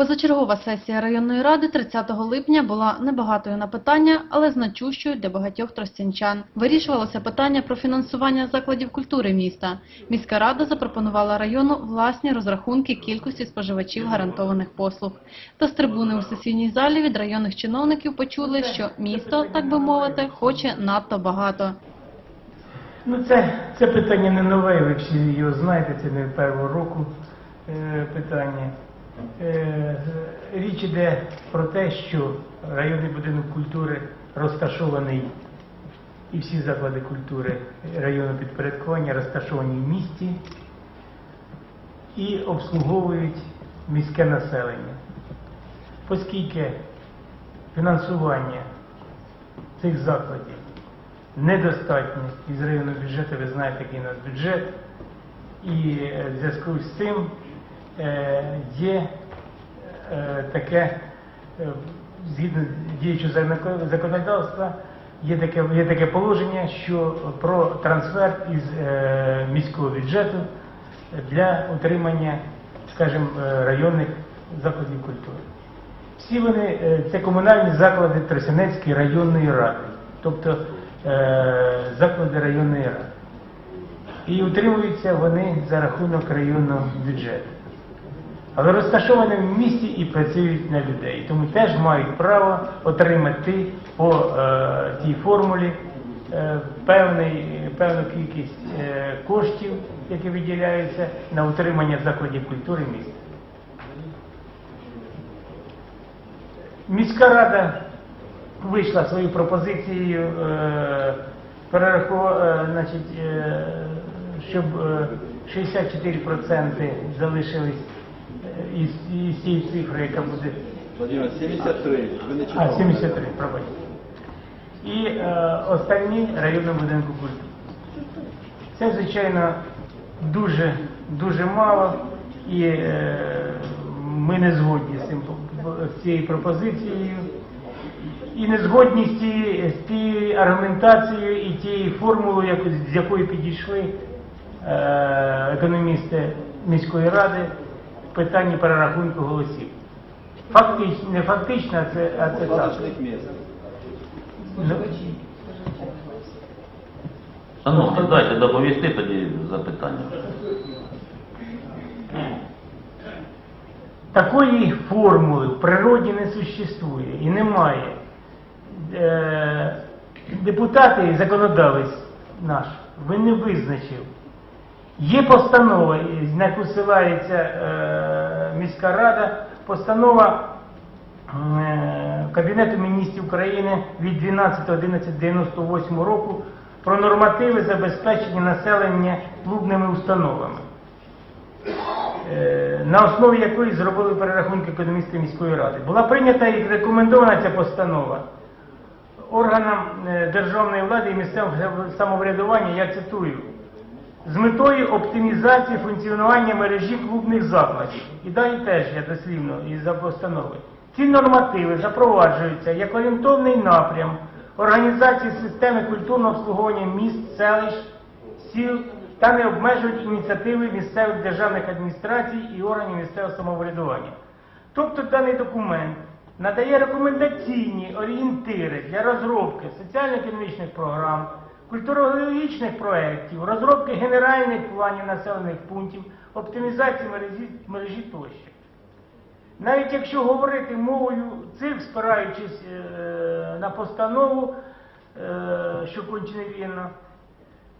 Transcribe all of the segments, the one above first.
Позачергова сесія районної ради 30 липня була небагатою на питання, але значущою для багатьох тростянчан. Вирішувалося питання про фінансування закладів культури міста. Міська рада запропонувала району власні розрахунки кількості споживачів гарантованих послуг. Та з трибуни у сесійній залі від районних чиновників почули, що місто, так би мовити, хоче надто багато. Ну, це, це питання не нове, ви всі його знаєте, це не першого року е, питання. Е, річ іде про те, що районний будинок культури розташований, і всі заклади культури районного підпорядкування розташовані в місті і обслуговують міське населення. Оскільки фінансування цих закладів недостатньо із районного бюджету, ви знаєте, який у нас бюджет, і в зв'язку з цим є е, таке, е, згідно діючого законодавства, є таке, є таке положення, що про трансфер із е, міського бюджету для утримання, скажімо, е, районних закладів культури. Всі вони е, це комунальні заклади Тростянецької районної ради, тобто е, заклади районної ради. І утримуються вони за рахунок районного бюджету. Але розташовані в місті і працюють на людей. Тому теж мають право отримати по е, тій формулі е, певну кількість е, коштів, які виділяються на утримання закладів культури міста. Міська рада вийшла своєю пропозицією, е, значить, е, щоб е, 64% залишились із, цієї цифри, яка буде Владимир, 73. Ви не а, читали. 73, пробачте. І е, останні районному будинку культури. Це, звичайно, дуже, дуже мало, і е, ми не згодні з, цим, з цією пропозицією. І не згодні з тією, з тією аргументацією і тією формулою, з якою підійшли е, економісти міської ради питанні перерахунку голосів. Фактично, не фактично, а це, а це так. Ну, Шановні, дайте доповісти тоді запитання. Такої формули в природі не существує і немає. Е, депутати і законодавець наш, він не визначив. Є постанова, на яку ссилається е, міська рада, постанова е, Кабінету міністрів України від 12.11.98 року про нормативи забезпечення населення клубними установами. Е, на основі якої зробили перерахунки економісти міської ради. Була прийнята і рекомендована ця постанова органам е, державної влади і місцевого самоврядування, я цитую, з метою оптимізації функціонування мережі клубних закладів. І далі теж я дослівно із постанови. Ці нормативи запроваджуються як орієнтовний напрям організації системи культурного обслуговування міст, селищ, сіл та не обмежують ініціативи місцевих державних адміністрацій і органів місцевого самоврядування. Тобто даний документ надає рекомендаційні орієнтири для розробки соціально-економічних програм, культурологічних проєктів, розробки генеральних планів населених пунктів, оптимізації мережі, мережі тощо. Навіть якщо говорити мовою цих, спираючись е, на постанову, е, що конче невірно,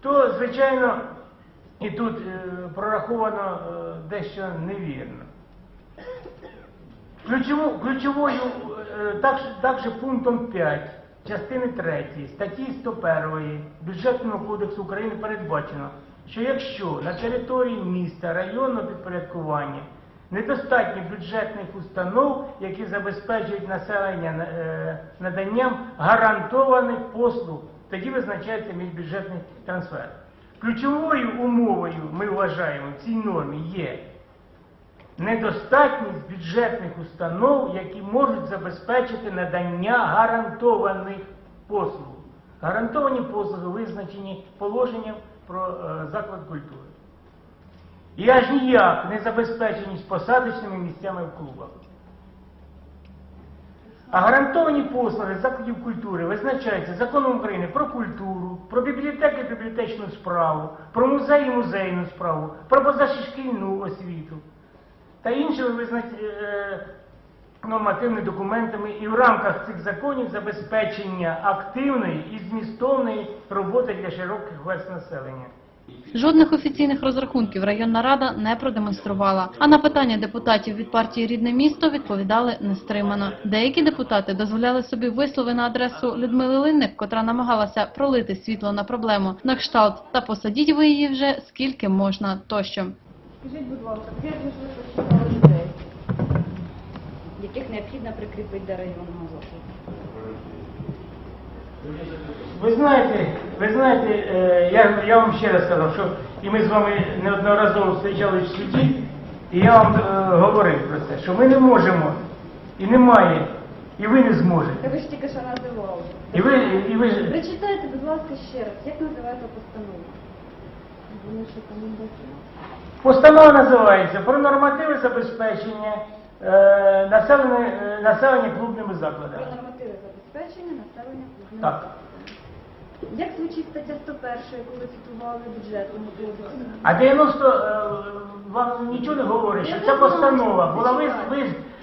то, звичайно, і тут е, прораховано е, дещо невірно. Ключово, ключовою, е, також, також пунктом 5 частини 3 статті 101 Бюджетного кодексу України передбачено, що якщо на території міста районного підпорядкування недостатньо бюджетних установ, які забезпечують населення е, наданням гарантованих послуг, тоді визначається міжбюджетний трансфер. Ключовою умовою, ми вважаємо, в цій нормі є недостатність бюджетних установ, які можуть забезпечити надання гарантованих послуг. Гарантовані послуги визначені положенням про е, заклад культури. І аж ніяк не забезпеченість посадочними місцями в клубах. А гарантовані послуги закладів культури визначаються законом України про культуру, про бібліотеки бібліотечну справу, про музеї і музейну справу, про позашкільну освіту та іншими визнач... е, нормативними документами і в рамках цих законів забезпечення активної і змістовної роботи для широких верст населення. Жодних офіційних розрахунків районна рада не продемонструвала. А на питання депутатів від партії Рідне місто відповідали нестримано. Деякі депутати дозволяли собі вислови на адресу Людмили Линник, котра намагалася пролити світло на проблему на кшталт та посадіть ви її вже скільки можна тощо. Скажіть, будь ласка, де ви посчитали людей, яких необхідно прикріпити до районного закладу? Ви знаєте, ви знаєте, е, я, я вам ще раз сказав, що і ми з вами неодноразово зустрічались в суді, і я вам е, говорив про це, що ми не можемо, і немає, і ви не Та зможете. ви ж тільки що називали. І ви, і ви ж- Прочитайте, будь ласка, ще раз, як називається постанова? Вони що там не постанова називається про нормативи забезпечення е, населення, е, населення клубними Про закладами. нормативи забезпечення населення клубних Так. Як звучить стаття 101, яку ви цитували бюджетному кодексу? А 90 е, вам нічого не говорить, що ця постанова була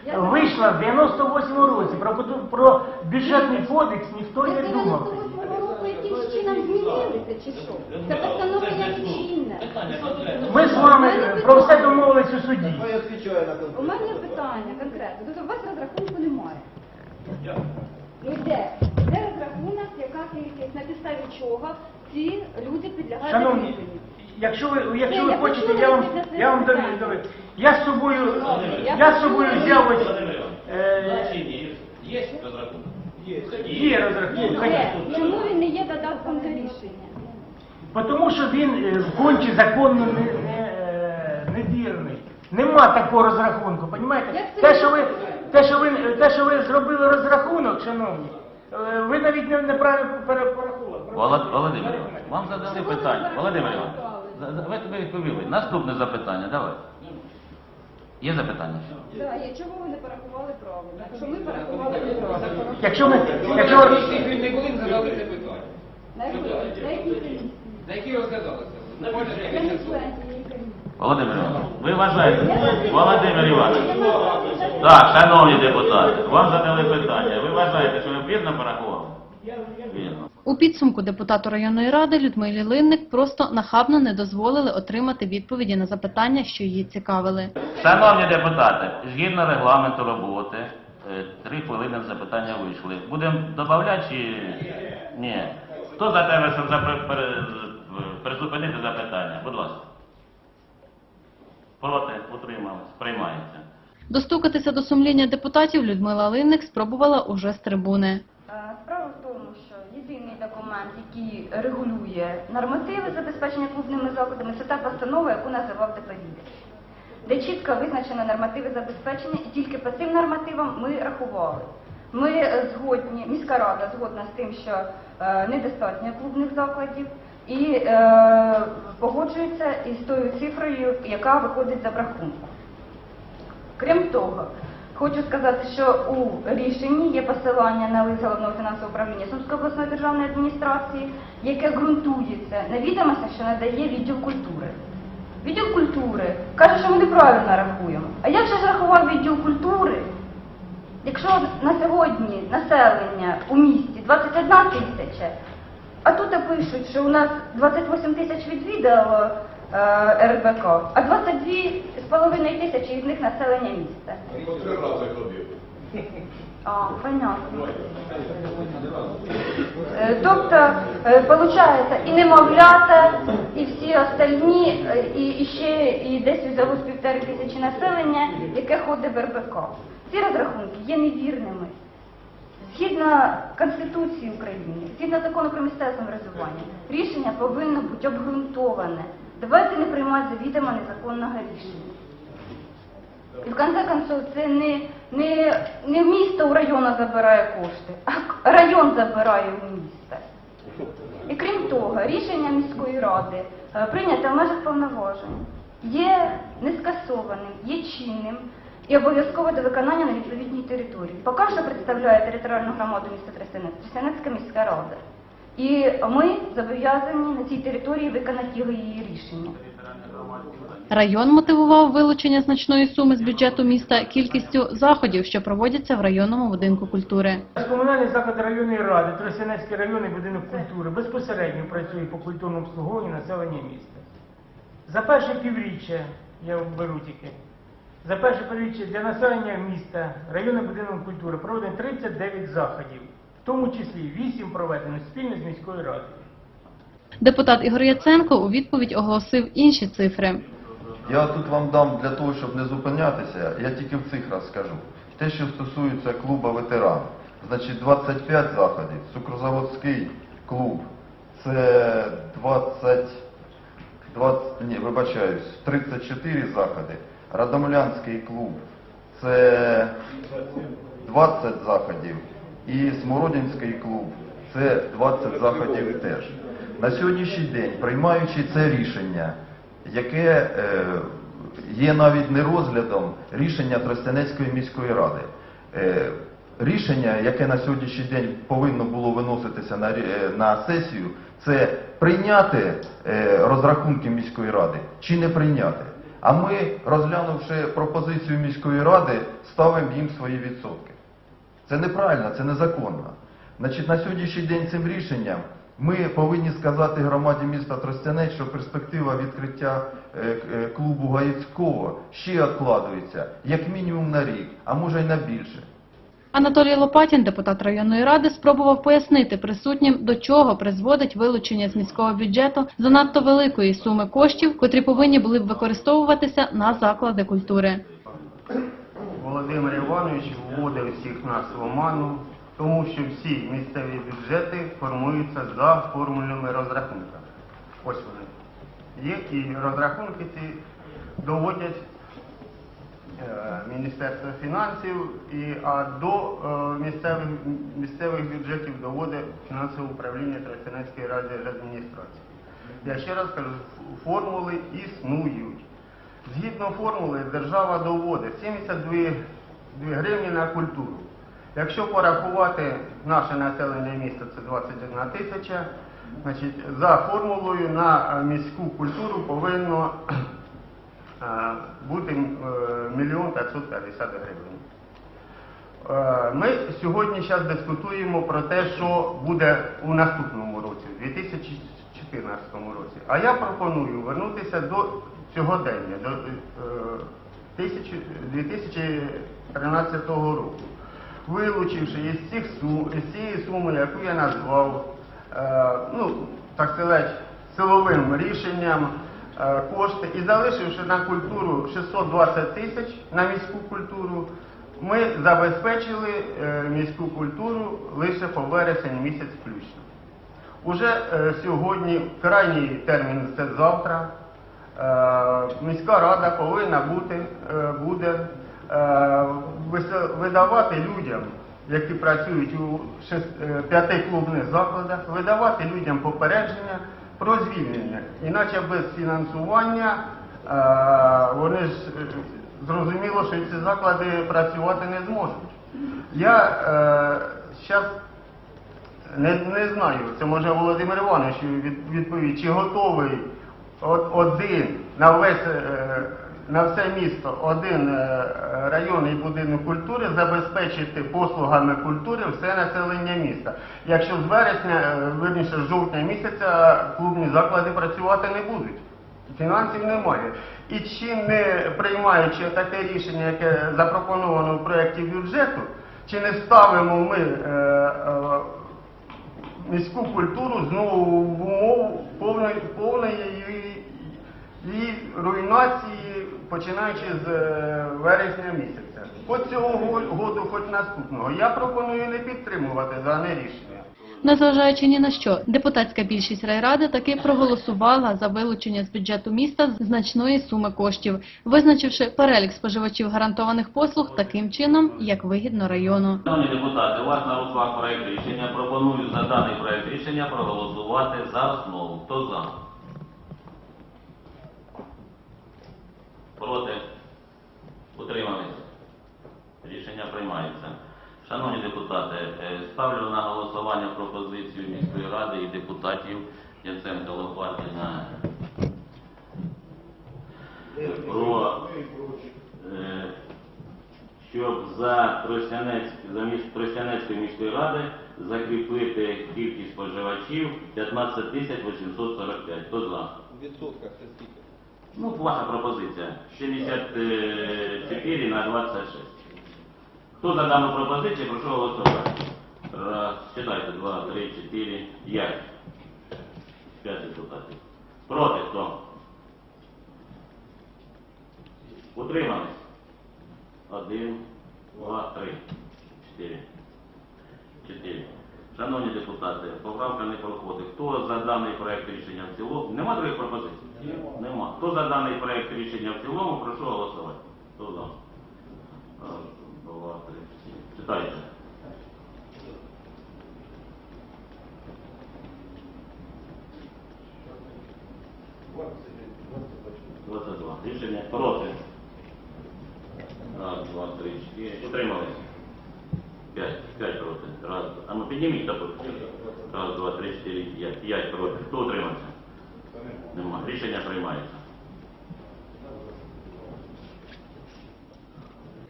Я не вийшла в 98 році. Про, про бюджетний кодекс ніхто Ви не з думав. 98 року якимсь чином змінилися, чи що? Це. Ми з вами про все домовились у суді. У мене питання конкретне. Тобто у вас розрахунку немає. Ну де? Де розрахунок, яка кількість, на підставі чого ці люди підлягають Шановні, якщо ви, якщо ви хочете, я вам, я вам довів. Я з собою, Я з собою взяв ось, е, Є розрахунок? є розрахунок. Чому він не є додатком до рішення? Тому що він е, конче законно не, не, е, невірний. Нема такого розрахунку, це Те, що ви, те, що ви, те, що ви зробили розрахунок, шановні, е, ви навіть не- неправильно перепорахували. Волод- Володимир вам задали питання. не Володимир ви відповіли. Наступне запитання, давай. Є запитання? ще? Да, є. Чого ви не порахували правильно? Якщо ми порахували неправильно. Якщо ми, якщо Ви не були задали це питання. На якій- на? На які ви сказали це? Володимир Іванович, ви вважаєте? Володимир Іванович. Так, шановні депутати, вам задали питання. Ви вважаєте, що ви вірно порахували? Вірно. У підсумку депутату районної ради Людмилі Линник просто нахабно не дозволили отримати відповіді на запитання, що її цікавили. Шановні депутати, згідно регламенту роботи, е, три хвилини запитання вийшли. Будемо додавати чи ні? Хто за тебе, щоб запри- пере- призупинити запитання? Будь ласка. Проти, утримались, приймається. Достукатися до сумління депутатів Людмила Линник спробувала уже з трибуни. Е, Справа в тому, що єдиний документ, який регулює нормативи забезпечення клубними закладами, це та постанова, яку називав доповідач, де чітко визначено нормативи забезпечення, і тільки по цим нормативам ми рахували. Ми згодні, міська рада згодна з тим, що е, недостатньо клубних закладів, і е, погоджується із тою цифрою, яка виходить з обрахунку. Крім того, хочу сказати, що у рішенні є посилання на лист головного фінансового управління Сумської обласної державної адміністрації, яке ґрунтується на відомостях, що надає відділ культури. Відділ культури каже, що ми неправильно рахуємо. А як же ж рахував відділ культури, якщо на сьогодні населення у місті 21 тисяча, а тут пишуть, що у нас 28 тисяч відвідало е, РБК, а 22,5 тисячі із них населення міста. А, понятно. Е, Тобто, виходить, і немовлята, і всі остальні, е, і, і ще і десь взялось півтори тисячі населення, яке ходить в РБК. Ці розрахунки є невірними. Згідно Конституції України, згідно закону про місцеве самоврядування, рішення повинно бути обґрунтоване. Давайте не приймати завідомо незаконного рішення. І в конце концов, це не, не, не місто у району забирає кошти, а район забирає у міста. І крім того, рішення міської ради е, прийняте в межах повноважень є нескасованим, є чинним і обов'язково до виконання на відповідній території. Поки що представляє територіальну громаду міста Тростянець, Тростянецька міська рада. І ми зобов'язані на цій території виконати його її рішення. Район мотивував вилучення значної суми з бюджету міста кількістю заходів, що проводяться в районному будинку культури. Комунальний заклад районної ради, Тростянецький районний будинок культури безпосередньо працює по культурному обслуговуванню населення міста. За перше півріччя, я беру тільки, за перше півріччя для населення міста районний будинок культури проведено 39 заходів, в тому числі 8 проведено спільно з міською радою. Депутат Ігор Яценко у відповідь оголосив інші цифри. Я тут вам дам для того, щоб не зупинятися, я тільки в цифрах скажу. Те, що стосується клуба ветеран, значить 25 заходів, Цукрозаводський клуб, це 20, 20 ні, вибачаюсь, 34 заходи, Радомлянський клуб, це 20 заходів, і Смородинський клуб, це 20 заходів теж. На сьогоднішній день, приймаючи це рішення, яке е, є навіть не розглядом рішення Тростянецької міської ради. Е, рішення, яке на сьогоднішній день повинно було виноситися на, е, на сесію, це прийняти розрахунки міської ради чи не прийняти. А ми, розглянувши пропозицію міської ради, ставимо їм свої відсотки. Це неправильно, це незаконно. Значить, на сьогоднішній день цим рішенням ми повинні сказати громаді міста Тростянець, що перспектива відкриття е, е, клубу Гаїцького ще откладується як мінімум на рік, а може й на більше. Анатолій Лопатін, депутат районної ради, спробував пояснити присутнім, до чого призводить вилучення з міського бюджету занадто великої суми коштів, котрі повинні були б використовуватися на заклади культури. Володимир Іванович вводив всіх нас в оману, тому що всі місцеві бюджети формуються за формульними розрахунками. Ось вони. Є і розрахунки ці доводять е, Міністерство фінансів, і, а до е, місцевих, місцевих бюджетів доводить фінансове управління Тростянецької адміністрації. Я ще раз кажу, формули існують. Згідно формули держава доводить 72 гривні на культуру. Якщо порахувати наше населення міста, це 21 тисяча, значить за формулою на е, міську культуру повинно е, бути е, мільйон 550 гривень. Е, Ми сьогодні зараз дискутуємо про те, що буде у наступному році, у 2014 році. А я пропоную вернутися до сьогодення, до е, 2013 року, вилучивши із цих сум, із цієї суми, яку я назвав, е, ну, так сказати, силовим рішенням е, кошти і залишивши на культуру 620 тисяч на міську культуру, ми забезпечили е, міську культуру лише по вересень місяць включно. Уже е, сьогодні крайній термін це завтра. Е, міська рада повинна бути, е, буде е, видавати людям, які працюють у е, п'яти клубних закладах, видавати людям попередження про звільнення. Іначе без фінансування е, вони ж е, зрозуміло, що ці заклади працювати не зможуть. Я зараз не, не знаю, це може Володимир Іванович від, відповість, чи готовий от- один на весь е, на все місто один е, районний будинок культури забезпечити послугами культури все населення міста. Якщо з вересня, е, вірніше, з жовтня місяця клубні заклади працювати не будуть. Фінансів немає. І чи не приймаючи таке рішення, яке запропоновано в проєкті бюджету, чи не ставимо ми е, міську культуру знову в умову повної, повної її руйнації, починаючи з е, вересня місяця. Хоч цього году, хоч наступного. Я пропоную не підтримувати дане рішення. Незважаючи ні на що, депутатська більшість райради таки проголосувала за вилучення з бюджету міста значної суми коштів, визначивши перелік споживачів гарантованих послуг таким чином, як вигідно району. Шановні депутати, у вас на руках проект рішення. Пропоную за даний проект рішення проголосувати за основу. Хто за? Проти? Утримались? Рішення приймається. Шановні депутати, е, ставлю на голосування пропозицію міської ради і депутатів Яценка Лопатіна про е, щоб за Тростянець, за міс- Тростянецької міської ради закріпити кількість споживачів 15 тисяч 845. Хто за? Скільки? Ну, ваша пропозиція. 64 на 26. Хто за дану пропозицію, прошу голосувати. Раз, читайте, два, три, чотири, п'ять. П'ять депутатів. Проти хто? Утримались? Один, два, три, чотири. Чотири. Шановні депутати, поправка не проходить. Хто за даний проект рішення в цілому? Нема других пропозицій? Нема. Хто за даний проект рішення в цілому, прошу голосувати. Хто за? Раз, два, три, чотири. Читайте. Двадцять два. Рішення проти. Раз, два, три, чотири. Утримались. П'ять. П'ять проти. Раз. А ну підніміть тапок. Раз, два, три, чотири, п'ять. П'ять проти. Хто утримався? Рішення приймається.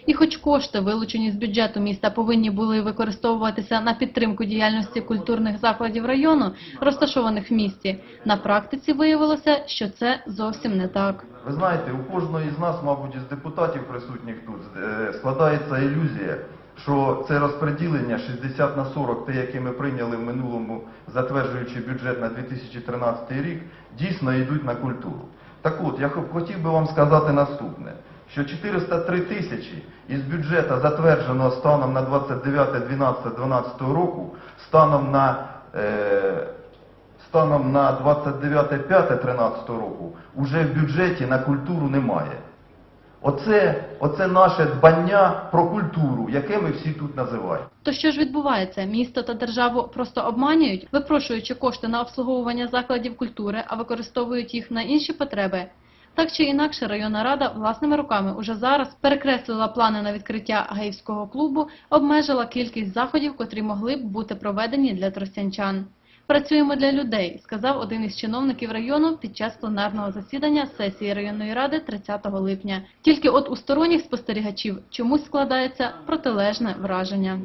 І хоч кошти, вилучені з бюджету міста, повинні були використовуватися на підтримку діяльності культурних закладів району, розташованих в місті, на практиці виявилося, що це зовсім не так. Ви знаєте, у кожного із нас, мабуть, із депутатів присутніх тут, е, складається ілюзія, що це розподілення 60 на 40, те, яке ми прийняли в минулому, затверджуючи бюджет на 2013 рік, дійсно йдуть на культуру. Так от, я хотів би вам сказати наступне, що 403 тисячі із бюджету, затвердженого станом на 29-12-12 року, станом на е, станом на 29.5.13 року уже в бюджеті на культуру немає. Оце, оце наше дбання про культуру, яке ми всі тут називаємо. То що ж відбувається? Місто та державу просто обманюють, випрошуючи кошти на обслуговування закладів культури, а використовують їх на інші потреби. Так чи інакше, районна рада власними руками уже зараз перекреслила плани на відкриття гаївського клубу, обмежила кількість заходів, котрі могли б бути проведені для тростянчан. Працюємо для людей, сказав один із чиновників району під час пленарного засідання сесії районної ради 30 липня. Тільки от у сторонніх спостерігачів чомусь складається протилежне враження.